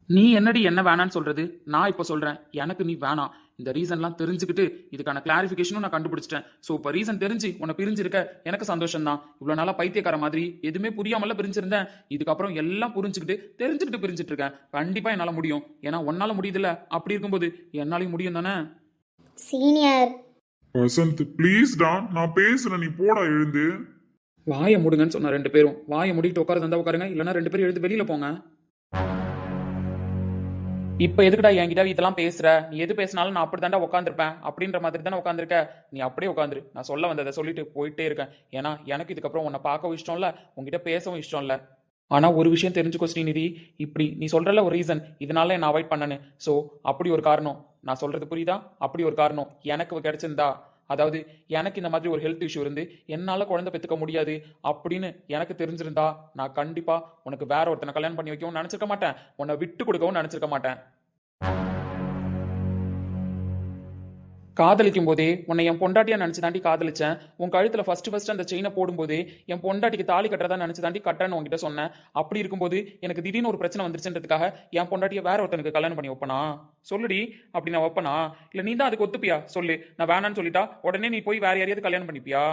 நீ என்னடி என்ன வேணான்னு சொல்றது? நான் இப்போ சொல்றேன். எனக்கு நீ வேணாம். இந்த ரீசன்லாம் தெரிஞ்சுக்கிட்டு இதுக்கான கிளாரிஃபிகேஷனும் நான் கண்டுபிடிச்சிட்டேன். ஸோ இப்போ ரீசன் தெரிஞ்சு உன்னை பிரிஞ்சிருக்க எனக்கு சந்தோஷம் தான் இவ்வளோ நாளாக பைத்தியக்கார மாதிரி எதுவுமே புரியாமல பிரிஞ்சிருந்தேன். இதுக்கப்புறம் எல்லாம் புரிஞ்சுக்கிட்டு தெரிஞ்சுக்கிட்டு பிரிஞ்சிட்டு இருக்கேன் கண்டிப்பாக என்னால் முடியும். ஏன்னா உன்னால முடியுதுல்ல. அப்படி இருக்கும்போது என்னாலையும் முடியும் தானே? சீனியர் வசந்த் ப்ளீஸ் டா நான் பேசுறேன். நீ போடா எழுந்து. வாயை மூடுங்கன்னு சொன்ன ரெண்டு பேரும். வாயை மூடிட்டு உட்கார தந்தா உட்காருங்க. இல்லைன்னா ரெண்டு பேரும் எழுந்து வெளியில போங்க. இப்போ எதுக்குடா என்கிட்ட இதெல்லாம் பேசுற? நீ எது பேசினாலும் நான் அப்படி தாண்டா உட்காந்துருப்பேன் அப்படின்ற மாதிரி தானே உட்காந்துருக்க நீ அப்படியே உட்காந்துரு நான் சொல்ல வந்ததை சொல்லிட்டு போயிட்டே இருக்கேன். ஏன்னா எனக்கு இதுக்கப்புறம் உன்னை பார்க்கவும் இஷ்டம் இல்லை உங்ககிட்ட பேசவும் இஷ்டம் இல்லை ஆனால் ஒரு விஷயம் தெரிஞ்சுக்கோ ஸ்ரீநிதி. இப்படி நீ சொல்கிறல ஒரு ரீசன் இதனால நான் அவாய்ட் பண்ணனு. ஸோ அப்படி ஒரு காரணம். நான் சொல்கிறது புரியுதா? அப்படி ஒரு காரணம் எனக்கு கிடைச்சிருந்தா. அதாவது எனக்கு இந்த மாதிரி ஒரு ஹெல்த் இஷ்யூ இருந்து என்னால் குழந்தை பெற்றுக்க முடியாது அப்படின்னு எனக்கு தெரிஞ்சிருந்தா நான் கண்டிப்பாக உனக்கு வேற ஒருத்தனை கல்யாணம் பண்ணி வைக்கவும் நினச்சிருக்க மாட்டேன். உன்னை விட்டு கொடுக்கவும் நினச்சிருக்க மாட்டேன். காதலிக்கும் போதே உன்னை என் பொண்டாட்டியா நினச்சி தாண்டி காதலிச்சேன். உன் கழுத்தில் ஃபர்ஸ்ட் ஃபர்ஸ்ட் அந்த செயினை போடும்போது என் பொண்டாட்டிக்கு தாலி கட்டுறதா நினச்சி தாண்டி கட்டுறேன்னு உங்ககிட்ட சொன்னேன். அப்படி இருக்கும்போது எனக்கு திடீர்னு ஒரு பிரச்சனை வந்துருச்சுன்றதுக்காக என் பொண்டாட்டியை வேற ஒருத்தனுக்கு கல்யாணம் பண்ணி வைப்பனா? சொல்லுடி அப்படி நான் வைப்பனா? இல்லை நீ தான் அதுக்கு ஒத்துப்பியா? சொல்லு. நான் வேணான்னு சொல்லிட்டா உடனே நீ போய் வேற யாரையாவது கல்யாணம் பண்ணிப்பியா?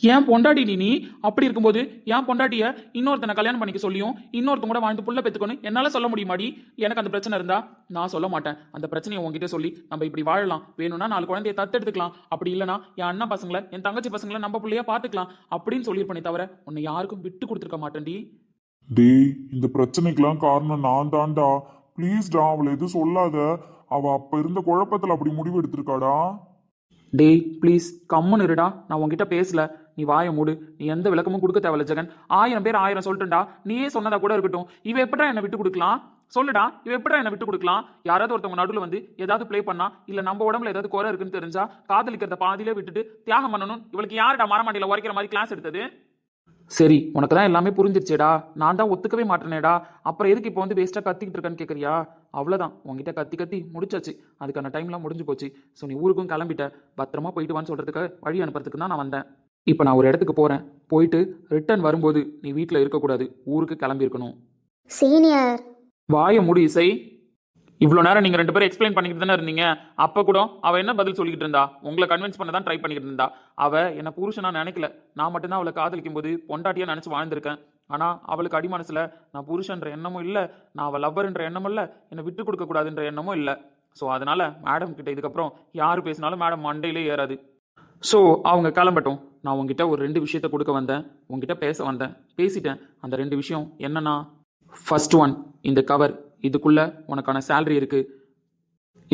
ஏன் பொண்டாட்டி நீ அப்படி இருக்கும்போது ஏன் பொண்டாட்டிய இன்னொருத்தனை கல்யாணம் பண்ணிக்க சொல்லியும் இன்னொருத்தன் கூட வாழ்ந்து புள்ள பெத்துக்கணும் என்னால சொல்ல முடியுமாடி? எனக்கு அந்த பிரச்சனை இருந்தா நான் சொல்ல மாட்டேன். அந்த பிரச்சனையை உங்ககிட்ட சொல்லி நம்ம இப்படி வாழலாம். வேணும்னா நாலு குழந்தைய தத்தெடுத்துக்கலாம். அப்படி இல்லைனா என் அண்ணன் பசங்களை என் தங்கச்சி பசங்களை நம்ம பிள்ளையா பார்த்துக்கலாம். அப்படின்னு சொல்லியிருப்பனே தவிர உன்னை யாருக்கும் விட்டு கொடுத்துருக்க மாட்டேன்டி. டேய் இந்த பிரச்சனைக்கெல்லாம் காரணம் நான் தான்டா. ப்ளீஸ் டா அவளை எதுவும் சொல்லாத. அவ அப்ப இருந்த குழப்பத்துல அப்படி முடிவு எடுத்திருக்காடா? டேய் ப்ளீஸ் கம்முன்னு இருடா. நான் உன்கிட்ட பேசல. நீ வாயை மூடு. நீ எந்த விளக்கமும் கொடுக்க தேவையில்ல ஜெகன். ஆயிரம் பேர் ஆயிரம் சொல்லட்டும்டா. நீயே சொன்னதா கூட இருக்கட்டும். இவ எப்படா என்னை விட்டு கொடுக்கலாம்? சொல்லுடா. இவ எப்படா என்னை விட்டு கொடுக்கலாம்? யாராவது ஒருத்தவங்க நடுவில் வந்து ஏதாவது ப்ளே பண்ணா இல்ல நம்ம உடம்புல ஏதாவது குறை இருக்குன்னு தெரிஞ்சா காதலிக்கிறத பாதியிலே விட்டுட்டு தியாகம் பண்ணணும். இவளுக்கு யாருடா மரமாண்டியில் உரைக்கிற மாதிரி கிளாஸ் எடுத்தது? சரி உனக்கு தான் எல்லாமே புரிஞ்சிருச்சேடா. நான் தான் ஒத்துக்கவே மாட்டேனேடா. அப்புறம் எதுக்கு இப்போ வந்து வேஸ்ட்டாக கத்திக்கிட்டு இருக்கேன்னு கேட்குறியா அவ்வளோதான் உங்ககிட்ட கத்தி கத்தி முடிச்சாச்சு. அதுக்கான டைம்லாம் முடிஞ்சு போச்சு. ஸோ நீ ஊருக்கும் கிளம்பிட்ட. பத்திரமா போயிட்டு வான்னு சொல்கிறதுக்கு வழி அனுப்புறதுக்கு தான் நான் வந்தேன். இப்போ நான் ஒரு இடத்துக்கு போகிறேன் போயிட்டு ரிட்டர்ன் வரும்போது நீ வீட்டில் இருக்கக்கூடாது. ஊருக்கு கிளம்பி இருக்கணும் சீனியர் வாய முடி இசை. இவ்வளோ நேரம் நீங்கள் ரெண்டு பேரும் எக்ஸ்பிளைன் பண்ணிக்கிட்டு தானே இருந்தீங்க. அப்போ கூட அவள் என்ன பதில் சொல்லிக்கிட்டு இருந்தா? உங்களை கன்வின்ஸ் பண்ண தான் ட்ரை பண்ணிக்கிட்டு இருந்தா. அவள் என்னை புருஷனா நினைக்கல. நான் மட்டும்தான் அவளை காதலிக்கும் போது பொண்டாட்டியாக நினச்சி வாழ்ந்திருக்கேன். ஆனால் அவளுக்கு அடி மனசில் நான் புருஷன்ற எண்ணமும் இல்லை நான் அவள் லவ்வர்ன்ற எண்ணமும் இல்லை என்னை விட்டு கொடுக்கக்கூடாதுன்ற எண்ணமும் இல்லை. ஸோ அதனால் மேடம் கிட்ட இதுக்கப்புறம் யார் பேசினாலும் மேடம் மண்டையிலே ஏறாது. ஸோ அவங்க கிளம்பட்டும். நான் உங்ககிட்ட ஒரு ரெண்டு விஷயத்த கொடுக்க வந்தேன் உங்ககிட்ட பேச வந்தேன் பேசிட்டேன். அந்த ரெண்டு விஷயம் என்னன்னா ஃபர்ஸ்ட் ஒன் இந்த கவர் இதுக்குள்ள உனக்கான சேலரி இருக்கு.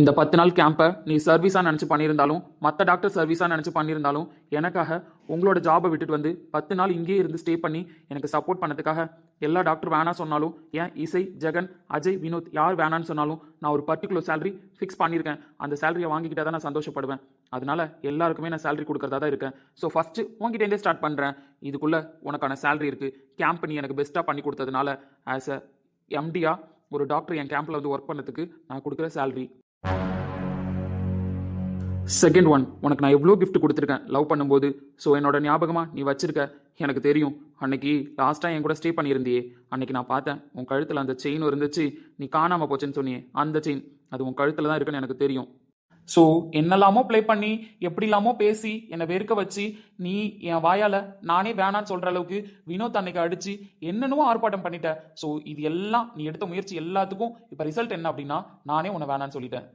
இந்த பத்து நாள் கேம்பை நீ சர்வீஸாக நினச்சி பண்ணியிருந்தாலும் மற்ற டாக்டர் சர்வீஸாக நினச்சி பண்ணியிருந்தாலும் எனக்காக உங்களோட ஜாபை விட்டுட்டு வந்து பத்து நாள் இங்கேயே இருந்து ஸ்டே பண்ணி எனக்கு சப்போர்ட் பண்ணதுக்காக எல்லா டாக்டர் வேணாம் சொன்னாலும் ஏன் இசை ஜெகன் அஜய் வினோத் யார் வேணான்னு சொன்னாலும் நான் ஒரு பர்டிகுலர் சேலரி ஃபிக்ஸ் பண்ணியிருக்கேன். அந்த சேலரியை வாங்கிக்கிட்டே தான் நான் சந்தோஷப்படுவேன். அதனால எல்லாருக்குமே நான் சேலரி கொடுக்கறதா தான் இருக்கேன். ஸோ ஃபஸ்ட்டு உங்ககிட்டேருந்தே ஸ்டார்ட் பண்ணுறேன் இதுக்குள்ளே உனக்கான சேலரி இருக்குது கேம்ப் நீ எனக்கு பெஸ்ட்டாக பண்ணி கொடுத்ததுனால ஆஸ் அ எம்டியா ஒரு டாக்டர் என் கேம்பில் வந்து ஒர்க் பண்ணதுக்கு நான் கொடுக்குற சேலரி செகண்ட் ஒன் உனக்கு நான் எவ்வளோ கிஃப்ட் கொடுத்துருக்கேன். லவ் பண்ணும்போது ஸோ என்னோட ஞாபகமாக நீ வச்சிருக்க. எனக்கு தெரியும் அன்னைக்கு லாஸ்ட்டாக என் கூட ஸ்டே பண்ணியிருந்தியே. அன்னைக்கு நான் பார்த்தேன் உன் கழுத்தில் அந்த செயின் இருந்துச்சு. நீ காணாமல் போச்சுன்னு சொன்னியே அந்த செயின் அது உன் கழுத்தில் தான் இருக்குன்னு எனக்கு தெரியும். ஸோ என்னெல்லாமோ ப்ளே பண்ணி எப்படிலாமோ பேசி என்னை வெறுக்க வச்சு நீ என் வாயால் நானே வேணான்னு சொல்கிற அளவுக்கு வினோத் அன்னைக்கு அடித்து என்னென்னவோ ஆர்ப்பாட்டம் பண்ணிட்ட. ஸோ இது எல்லாம் நீ எடுத்த முயற்சி எல்லாத்துக்கும் இப்போ ரிசல்ட் என்ன அப்படின்னா நானே உன்னை வேணான்னு சொல்லிட்டேன்.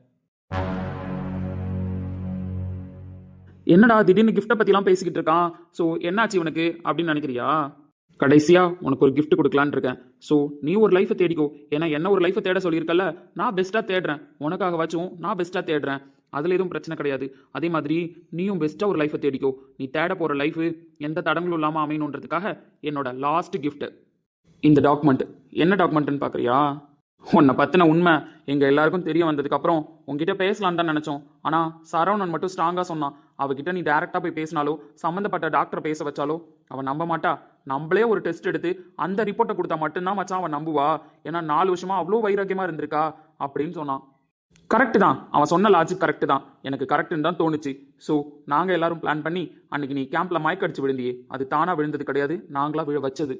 என்னடா திடீர்னு கிஃப்ட்டை பற்றிலாம் பேசிக்கிட்டு இருக்கான்? ஸோ என்னாச்சு இவனுக்கு? அப்படின்னு நினைக்கிறியா? கடைசியாக உனக்கு ஒரு கிஃப்ட் கொடுக்கலான்னு இருக்கேன். ஸோ நீ ஒரு லைஃப்பை தேடிக்கோ. ஏன்னா என்ன ஒரு லைஃப்பை தேட சொல்லியிருக்கல நான் பெஸ்ட்டாக தேடுறேன். உனக்காகவாச்சும் நான் பெஸ்ட்டாக தேடுறேன். அதில் எதுவும் பிரச்சனை கிடையாது. அதே மாதிரி நீயும் பெஸ்ட்டாக ஒரு லைஃப்பை தேடிக்கோ. நீ தேட போகிற லைஃபு எந்த தடங்களும் இல்லாமல் அமையணுன்றதுக்காக என்னோட லாஸ்ட் கிஃப்ட்டு இந்த டாக்குமெண்ட் என்ன டாக்குமெண்ட்னு பார்க்குறியா உன்னை பற்றின உண்மை எங்கள் எல்லாருக்கும் தெரிய வந்ததுக்கப்புறம் உங்ககிட்ட பேசலான்னு தான் நினச்சோம். ஆனால் சரவணன் மட்டும் ஸ்ட்ராங்காக சொன்னான். அவகிட்ட நீ டேரெக்டாக போய் பேசினாலோ சம்மந்தப்பட்ட டாக்டரை பேச வச்சாலோ அவன் நம்ப மாட்டா. நம்மளே ஒரு டெஸ்ட் எடுத்து அந்த ரிப்போர்ட்டை கொடுத்தா மட்டும்தான் மச்சான் அவன் நம்புவா. ஏன்னா நாலு வருஷமா அவ்வளோ வைராக்கியமாக இருந்திருக்கா அப்படின்னு சொன்னான். கரெக்டு தான். அவன் சொன்ன லாஜிக் கரெக்டு தான். எனக்கு கரெக்டுன்னு தான் தோணுச்சு. ஸோ நாங்கள் எல்லாரும் பிளான் பண்ணி அன்னைக்கு நீ கேம்பில் மயக்கடிச்சு விழுந்தியே. அது தானாக விழுந்தது கிடையாது. நாங்களா விழ வச்சது.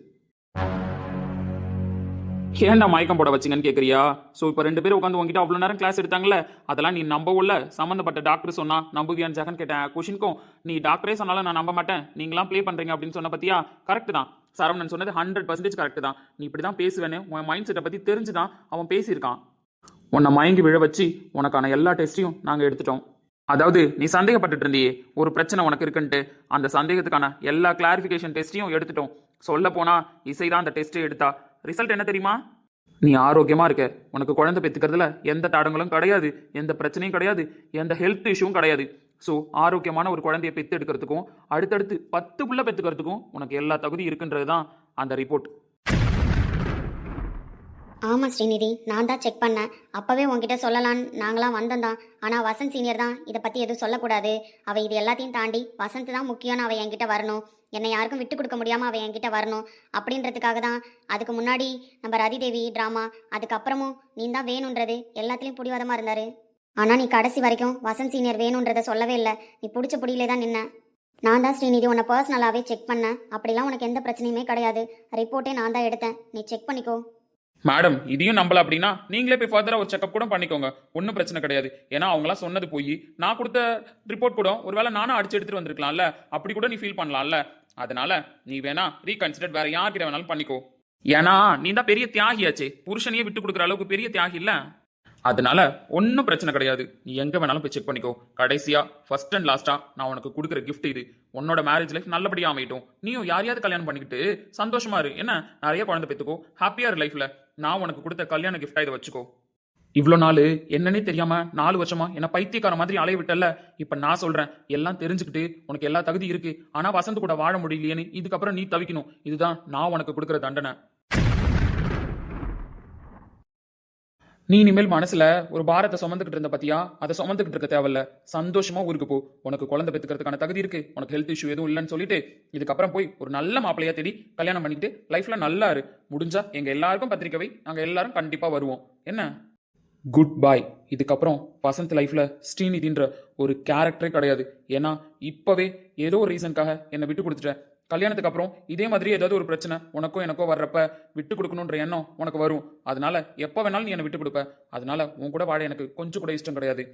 ஏன்டா மயக்கம் போட வச்சிங்கன்னு கேட்குறியா ஸோ இப்போ ரெண்டு பேரும் உட்காந்து உங்ககிட்ட அவ்வளோ நேரம் கிளாஸ் எடுத்தாங்கல்ல? அதெல்லாம் நீ நம்பவும்ல சம்மந்தப்பட்ட டாக்டர் சொன்னா நம்புவியான்னு ஜெகன் கேட்டேன். கொஷினுக்கும் நீ டாக்டரே சொன்னாலும் நான் நம்ப மாட்டேன். நீங்களாம் ப்ளே பண்ணுறீங்க அப்படின்னு சொன்ன பற்றியா கரெக்ட் தான். சரவணன் சொன்னது ஹண்ட்ரட் பர்சன்டேஜ் கரெக்ட் தான். நீ இப்படி தான் பேசுவேன்னு உன் மைண்ட் செட்டை பற்றி தெரிஞ்சு தான் அவன் பேசியிருக்கான். உன்னை மயங்கி விழ வச்சு உனக்கான எல்லா டெஸ்ட்டையும் நாங்கள் எடுத்துட்டோம். அதாவது நீ சந்தேகப்பட்டுட்டு இருந்தியே ஒரு பிரச்சனை உனக்கு இருக்குன்ட்டு. அந்த சந்தேகத்துக்கான எல்லா கிளாரிஃபிகேஷன் டெஸ்ட்டையும் எடுத்துட்டோம். சொல்ல போனா இசை தான் அந்த டெஸ்ட்டை எடுத்தா. ரிசல்ட் என்ன தெரியுமா? நீ ஆரோக்கியமா இருக்க. உனக்கு குழந்தை பெற்றுக்கிறதுல எந்த தடங்களும் கிடையாது. எந்த பிரச்சனையும் கிடையாது. எந்த ஹெல்த் இஷ்யூவும் கிடையாது. ஸோ ஆரோக்கியமான ஒரு குழந்தைய பெற்று எடுக்கிறதுக்கும் அடுத்தடுத்து பத்து புள்ள பெற்றுக்கிறதுக்கும் உனக்கு எல்லா தகுதி இருக்குன்றது தான் அந்த ரிப்போர்ட் ஆமாம் ஸ்ரீநிதி. நான் தான் செக் பண்ணேன். அப்போவே உங்ககிட்ட சொல்லலான்னு நாங்களாம் வந்தோம் தான் ஆனால் வசந்த் சீனியர் தான். இதை பற்றி எதுவும் சொல்லக்கூடாது. அவள் இது எல்லாத்தையும் தாண்டி வசந்த் தான் முக்கியம்னு அவள் என்கிட்ட வரணும். என்னை யாருக்கும் விட்டு கொடுக்க முடியாமல் அவள் என்கிட்ட வரணும். அப்படின்றதுக்காக தான் அதுக்கு முன்னாடி நம்ம ரதிதேவி ட்ராமா அதுக்கப்புறமும் நீ தான் வேணுன்றது எல்லாத்துலேயும் பிடிவாதமாக இருந்தார். ஆனால் நீ கடைசி வரைக்கும் வசந்த் சீனியர் வேணுன்றதை சொல்லவே இல்லை. நீ பிடிச்ச பிடியிலே தான் நின்ன. நான் தான் ஸ்ரீநிதி உன்னை பர்சனலாகவே செக் பண்ணேன். அப்படிலாம் உனக்கு எந்த பிரச்சனையுமே கிடையாது. ரிப்போர்ட்டே நான் தான் எடுத்தேன். நீ செக் பண்ணிக்கோ. மேடம் இதையும் நம்பல அப்படின்னா நீங்களே போய் ஃபர்தராக ஒரு செக்அப் கூட பண்ணிக்கோங்க. ஒன்றும் பிரச்சனை கிடையாது. ஏன்னா அவங்களாம் சொன்னது போய் நான் கொடுத்த ரிப்போர்ட் கூட ஒருவேளை நானும் அடிச்சு எடுத்துட்டு வந்திருக்கலாம்ல? அப்படி கூட நீ ஃபீல் பண்ணலாம்ல? அதனால நீ வேணா ரீகன்சிடர் வேற யார்கிட்ட வேணாலும் பண்ணிக்கோ. ஏன்னா நீ தான் பெரிய தியாகியாச்சே. புருஷனையே விட்டு கொடுக்குற அளவுக்கு பெரிய தியாகி இல்ல? அதனால ஒன்றும் பிரச்சனை கிடையாது. நீ எங்க வேணாலும் போய் செக் பண்ணிக்கோ. கடைசியா ஃபர்ஸ்ட் அண்ட் லாஸ்டா நான் உனக்கு கொடுக்குற கிஃப்ட் இது. உன்னோட மேரேஜ் லைஃப் நல்லபடியா அமையட்டும். நீயும் யாரையாவது கல்யாணம் பண்ணிக்கிட்டு சந்தோஷமா இரு. என்ன? நிறைய குழந்தை பெற்றுக்கோ ஹாப்பியா இரு லைஃப்ல நான் உனக்கு கொடுத்த கல்யாண கிஃப்டா இதை வச்சுக்கோ. இவ்வளோ நாள் என்னன்னே தெரியாம நாலு வருஷமா என்ன பைத்தியக்கார மாதிரி அலைய விட்டல இப்ப நான் சொல்றேன் எல்லாம் தெரிஞ்சுக்கிட்டு உனக்கு எல்லா தகுதி இருக்கு. ஆனா வசந்த் கூட வாழ முடியலையேன்னு இதுக்கப்புறம் நீ தவிக்கணும். இதுதான் நான் உனக்கு கொடுக்குற தண்டனை. நீ இனிமேல் மனசுல ஒரு பாரத்தை சுமந்துக்கிட்டு இருந்த பத்தியா? அதை சுமந்துக்கிட்டு இருக்க தேவையில்ல. சந்தோஷமா ஊருக்கு போ. உனக்கு குழந்தை பெற்றுக்கிறதுக்கான தகுதி இருக்கு. உனக்கு ஹெல்த் இஷ்யூ எதுவும் இல்லைன்னு சொல்லிட்டு இதுக்கப்புறம் போய் ஒரு நல்ல மாப்பிளையா தேடி கல்யாணம் பண்ணிட்டு லைஃப்ல நல்லா இரு. முடிஞ்சா எங்க எல்லாருக்கும் பத்திரிக்கை நாங்க எல்லாரும் கண்டிப்பா வருவோம். என்ன? குட் பாய் இதுக்கப்புறம் வசந்த் லைஃப்ல ஸ்ரீநிதின்ற ஒரு கேரக்டரே கிடையாது. ஏன்னா இப்பவே ஏதோ ஒரு ரீசனுக்காக என்னை விட்டு கொடுத்துட்ட. கல்யாணத்துக்கு அப்புறம் இதே மாதிரி ஏதாவது ஒரு பிரச்சனை உனக்கோ எனக்கோ வர்றப்ப விட்டு கொடுக்கணுன்ற எண்ணம் உனக்கு வரும். அதனால எப்போ வேணாலும் நீ என்னை விட்டு கொடுப்ப. அதனால உன் கூட வாழ எனக்கு கொஞ்சம் கூட இஷ்டம் கிடையாது.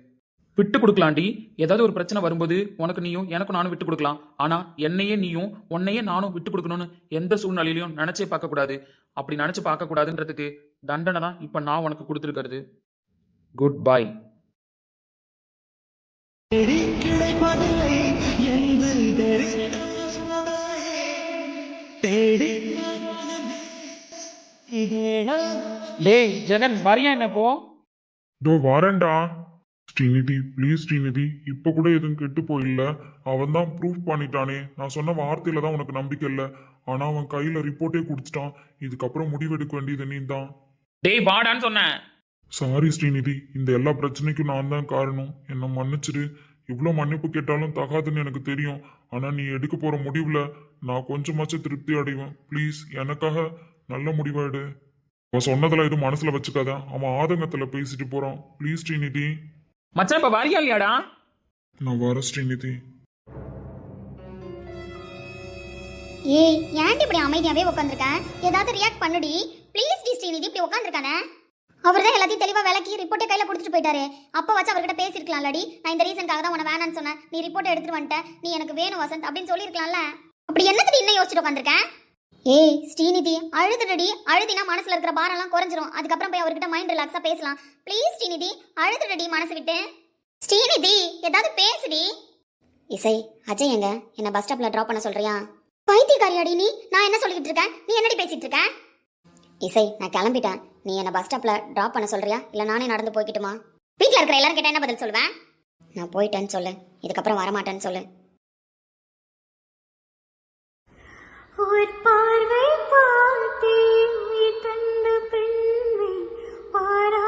விட்டு கொடுக்கலாண்டி. ஏதாவது ஒரு பிரச்சனை வரும்போது உனக்கு நீயும் எனக்கு நானும் விட்டு கொடுக்கலாம். ஆனா என்னையே நீயும் உன்னையே நானும் விட்டு கொடுக்கணும்னு எந்த சூழ்நிலையிலையும் நினைச்சே பார்க்கக்கூடாது அப்படி நினைச்சு பார்க்கக்கூடாதுன்றதுக்கு தண்டனை தான் இப்போ நான் உனக்கு கொடுத்துருக்கிறது. குட் பை தேடி டேய் ஜெகன் வரியா என்ன போ இதோ வரேன்டா. ஸ்ரீநிதி ப்ளீஸ் ஸ்ரீநிதி இப்போ கூட எதுவும் கெட்டு போயில்ல. அவன் தான் ப்ரூஃப் பண்ணிட்டானே. நான் சொன்ன வார்த்தையில தான் உனக்கு நம்பிக்கை இல்லை. ஆனா அவன் கையில ரிப்போர்ட்டே கொடுத்துட்டான். இதுக்கப்புறம் முடிவெடுக்க வேண்டியது நீ தான் டேய் வாடான்னு சொன்னேன். சாரி ஸ்ரீநிதி. இந்த எல்லா பிரச்சனைக்கும் நான் தான் காரணம். என்னை மன்னிச்சிடு. இவ்வளோ மன்னிப்பு கேட்டாலும் தகாதுன்னு எனக்கு தெரியும். ஆனால் நீ எடுக்க போகிற முடிவில் நான் கொஞ்சமாச்சும் திருப்தி அடைவேன். ப்ளீஸ் எனக்காக நல்ல முடிவா எடு அவன் சொன்னதில் எதுவும் மனசில் வச்சுக்காத. அவன் ஆதங்கத்தில் பேசிட்டு போகிறான் ப்ளீஸ் ஸ்ரீநிதி. மச்சான் இப்ப வரியா இல்லையாடா? நான் வரேன் ஸ்ரீநிதி. ஏய் ஏன்டி இப்படி அமைதியாவே உட்காந்துருக்கேன் ஏதாவது ரியாக்ட் பண்ணுடி. ப்ளீஸ் டி ஸ்ரீநிதி இப்படி உட்காந்துருக்கானே அவர் தான் எல்லாத்தையும் தெளிவாக விளக்கி ரிப்போர்ட்டே கையில் கொடுத்துட்டு போயிட்டாரு. அப்போ வச்சு அவர்கிட்ட பேசியிருக்கலாம்லடி. நான் இந்த ரீசன்க்காக தான் உன்னை வேணான்னு சொன்னேன். நீ ரிப்போர்ட்டை எடுத்துட்டு வந்துட்ட. நீ எனக்கு வேணும் வசந்த் அப்படின்னு சொல்லியிருக்கலாம்ல. அப்படி என்னத்துக்கு இன்னும் யோசிச்சுட்டு உட்காந்துருக்கேன் ஏய் ஸ்ரீநிதி அழுதுடடி. அழுதினா மனசுல இருக்கிற பாரம்லாம் குறைஞ்சிரும். அதுக்கப்புறம் போய் அவர்கிட்ட மைண்ட் ரிலாக்ஸாக பேசலாம். ப்ளீஸ் ஸ்ரீநிதி அழுதுடடி மனசு விட்டு. ஸ்ரீநிதி ஏதாவது பேசுடி. இசை அஜய் எங்க? என்ன பஸ் ஸ்டாப்ல ட்ராப் பண்ண சொல்றியா? பைத்தியக்காரியாடி நீ. நான் என்ன சொல்லிக்கிட்டு இருக்கேன்? நீ என்னடி பேசிட்டு இருக்க? இசை நான் கிளம்பிட்டேன். நீ என்னை பஸ் ஸ்டாப்பில் ட்ராப் பண்ண சொல்கிறியா இல்லை நானே நடந்து போய்க்கிட்டுமா? வீட்டில் இருக்கிற எல்லாரும் கேட்டால் என்ன பதில் சொல்லுவேன்? நான் போயிட்டேன்னு சொல்லு. இதுக்கப்புறம் வரமாட்டேன்னு சொல்லு. ஒரு பார்வை பார்த்தேன் தந்த பெண்மை பாரா